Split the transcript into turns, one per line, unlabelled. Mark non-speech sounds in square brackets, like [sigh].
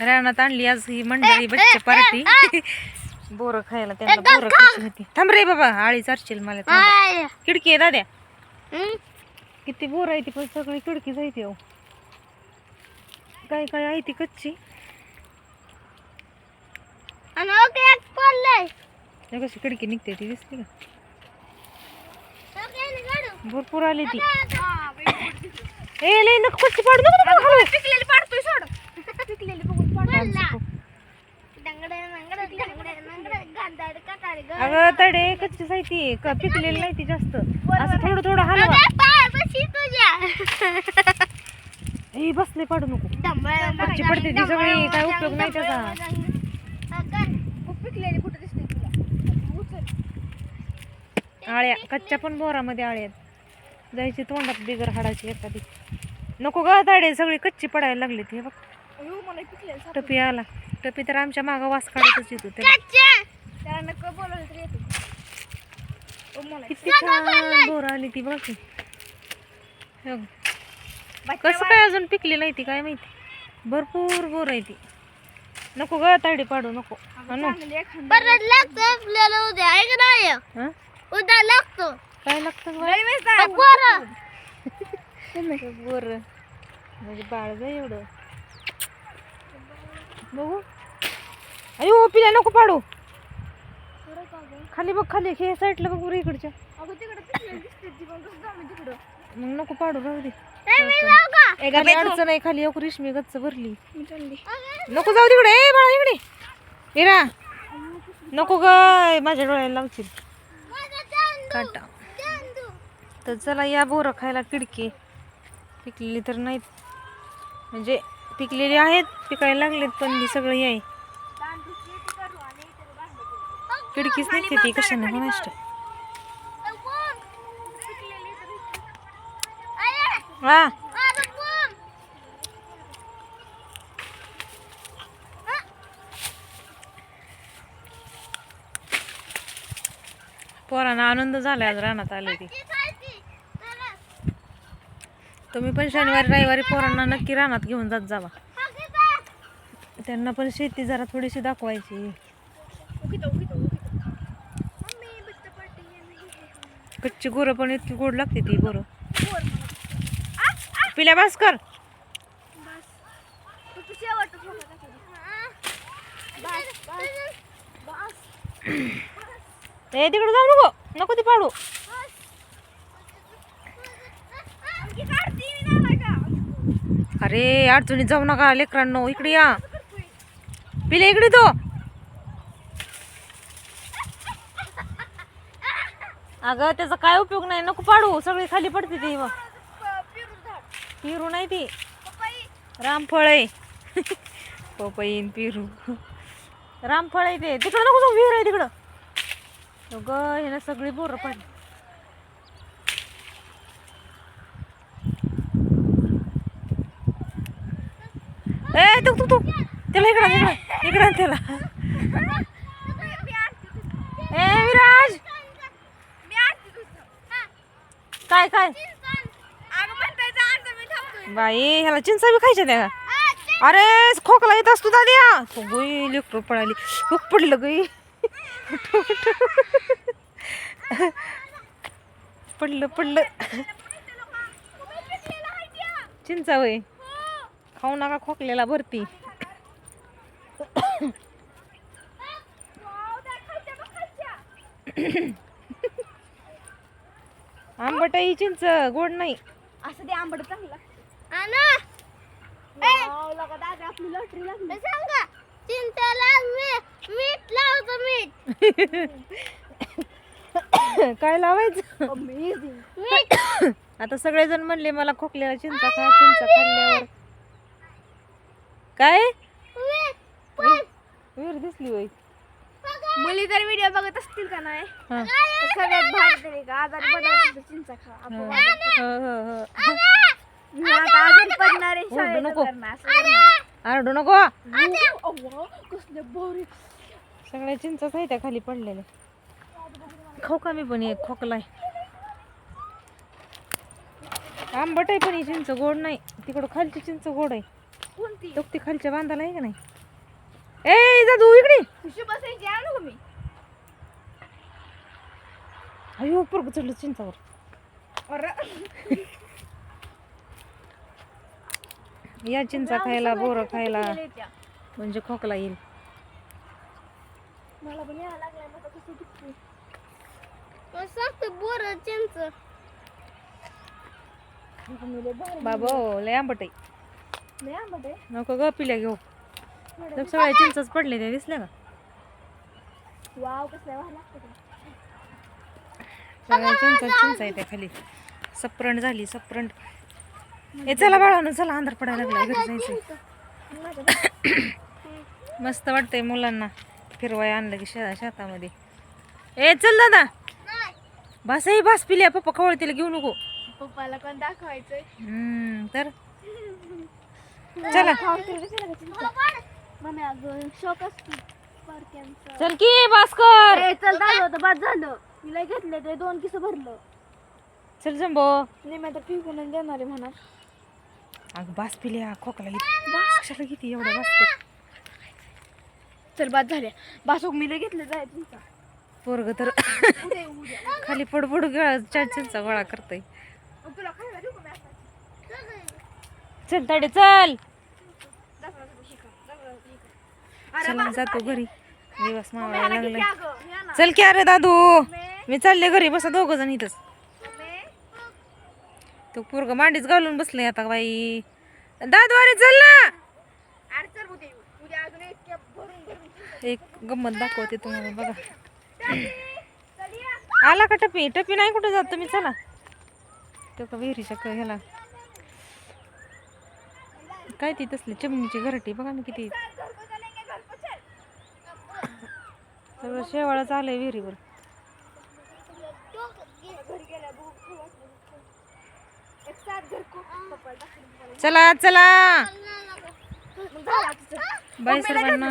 रानात आणली आज ही मंडळी बच्चे पार्टी [laughs] बोरं खायला त्यांना बोरं खायची होती थांब रे बाबा आळी चारशील मला थांब. खिडकी आहे दाद्या? किती बोरं आहे ती पण सगळी खिडकीच आहे ती अहो. काय काय आहे ती कच्ची
आणि ओके एक पडलंय
कशी खिडकी निघते ती दिसली का
सगळ्यांनी काढू.
भरपूर आली ती
हा.
ए लई नको कच्ची पाडू नको नको खाली.
पिकलेली पाडतोय सोड
अगं तडे कच्ची आहे ती. क- पिकलेली नाही. ती जास्त. असं थोडं थोडं हलवा. बसले पाडू नको. कच्ची पडते ती सगळी. काय उपयोग नाही त्याचा.
पिकलेली कुठे दिसते तुला?
आळ्या. कच्च्या पण बोरामध्ये आळ्या आहेत. जायची तोंडात बिगर हाडाची एखादी. नको ग ताडे. सगळी कच्ची पडायला लागली ती हे बघ. टपी आला. टपी तर आमच्या मागं वास काढतच येतो किती छान बोर आली ती बघ. हे. कसं काय अजून पिकली नाही ती काय माहिती? भरपूर बोर आहे ती. नको ग ताडी पाडू नको.
उद्या आहे का नाही?
हं?
उद्या लागतो.
काय लागतं
बरं.
बोर. म्हणजे बाळ ग एवढं. बघू. अयो पिल्या नको पाडू. खाली बघ खाली. हे साईडला बघ बरं इकडच्या. मग नको पाडू राहू दे. खाली अडचण आहे खाली एक रेशमी गच्च भरली. नको जाऊ तिकडे. ए बाळा इकडे. इरा. नको ग माझ्या डोळ्याला लावशील. काटा. तर चला या बोरं खायला किडकी. पिकलेली तर नाहीत. म्हणजे पिकलेली आहेत पिकायला लागलेत पण ही सगळं हे आहे. किडकीच ती कशाने? कोणाष्ट हा पोरांना आनंद झाला आज रानात आले ती. तुम्ही पण शनिवारी रविवारी पोरांना नक्की रानात घेऊन जात जावा. त्यांना पण शेती जरा थोडीशी दाखवायची. कच्ची गोरं पण इतकी गोड लागते ती बरं. पिल्या भास्कर ए तिकडे जाऊ नको. नको ती पाडू. अरे अडचणीत जाऊ नका लेकरांनो इकडे या. पिले इकडे तो. अगं त्याचा काय उपयोग नाही नको पाडू. सगळी खाली पडते ती मग. पिरू नाही ती. रामफळ आहे. पपईन पिरू. रामफळ आहे ते. तिकडं नको जाऊ विहीर आहे तिकडं. ग ह्यानं सगळी बोरं पडली ए तू तू तू त्याला इकडं इकडं इकडं त्याला. ए विराज. काय काय? बाई ह्याला चिंचा बी खायच्या त्या. का अरे खोकला येत असतो दाद्या गोई लेकरू पडाली खूप पडलं गई. पडलं पडलं. चिंचा वय. खाऊ नका खोकलेला भरती. आंबट ही चिंच गोड नाही.
असं ते आंबट चांगला. आपली लॉटरी लागली. सांगा. चिंतेला मीठ लावतो मीठ.
काय लावायचं?
मीठ.
आता सगळेजण म्हणले मला खोकल्याला चिंचा खा चिंचा खाल्ल्यावर. काय? वीर दिसली होय.
मुली जर व्हिडिओ बघत असतील का नाही?
हा.
तर सगळ्यात भारी तरी का आजारी पडायचं तर चिंचा खा आपण.
हो, हो, हो.
आता आजारी पडणार आहे शाळेत
नको.
करणार, असं करणार.
आरडू नको.
अव्वा, कसले भारी.
सगळ्या चिंचाच आहे त्या खाली पडलेल्या. खाऊ का मी पण एक खोकलाय. आंबट आहे पण ही चिंच गोड नाही. तिकडं खालची चिंच गोड आहे.
कोणती?
तो ती खालच्या बांधाला आहे का नाही? ए दादू इकडे.
खुशी बसायची आणू का मी?
अयो पोरग चढलं चिंचावर
अरे.
या चिंचा खायला बोरं खायला. म्हणजे खोकला येईल.
मला पण यायला लागलाय मग आता कसं दुखतंय. मस्त बोर चिंच.
बाबा लय आंबट आहे. नको ग पिल्या घेऊ. सगळ्या चिंचच पडले त्या दिसल्या का?
वाव ते.
सगळ्या चिंच चिंच आहे त्या खाली. सप्रणट झाली सप्रणट ए चला बाळानं चला अंधार पडायला लागला घरी जायचं मस्त वाटतंय मुलांना फिरवाय आणलं की शे शेतामध्ये. ए चल दादा. बस आहे बस पिल्या पप्पा खवळ तिला घेऊ नको.
पप्पाला पण दाखवायचंय.
हम्म, तर? [laughs] चला.
मम्मी अगं शौक असतो. पारक्यांचा
चल की भास्कर.
चल दादा होतं बाद झालं. मी लय घेतले ते दोन किस भरलं.
चल जंबो
नाही मी आता पिकून देणार आहे म्हणा
अगं बास पिल्या खोकला येते कशाला किती एवढं बास कर
चल बाद झाल्या बासूक मी लय घेतले जाय तुमचा.
पोरग तर खाली पडपड गळा चाचींचा गोळा करतय.
तुला का आता?
चल ताडे चल. जातो घरी. दिवस मावायला
ना.
चल की अरे दादू. मी चालले घरी बसा दोघ जण इथंच. तो पोरग मांडीच घालून बसले आता बाई. दादू अरे चल ना. एक गंमत दाखवते तुम्हाला बघा. आला का टपी? टपी नाही कुठे जात तुम्ही चला. तो का विहिरीच्या ह्याला काय ती तसली चिमणीची घरटी बघा ना किती. सगळं शेवाळाच आलंय विहिरीवर. चला
चला.
बाय सर्वांना.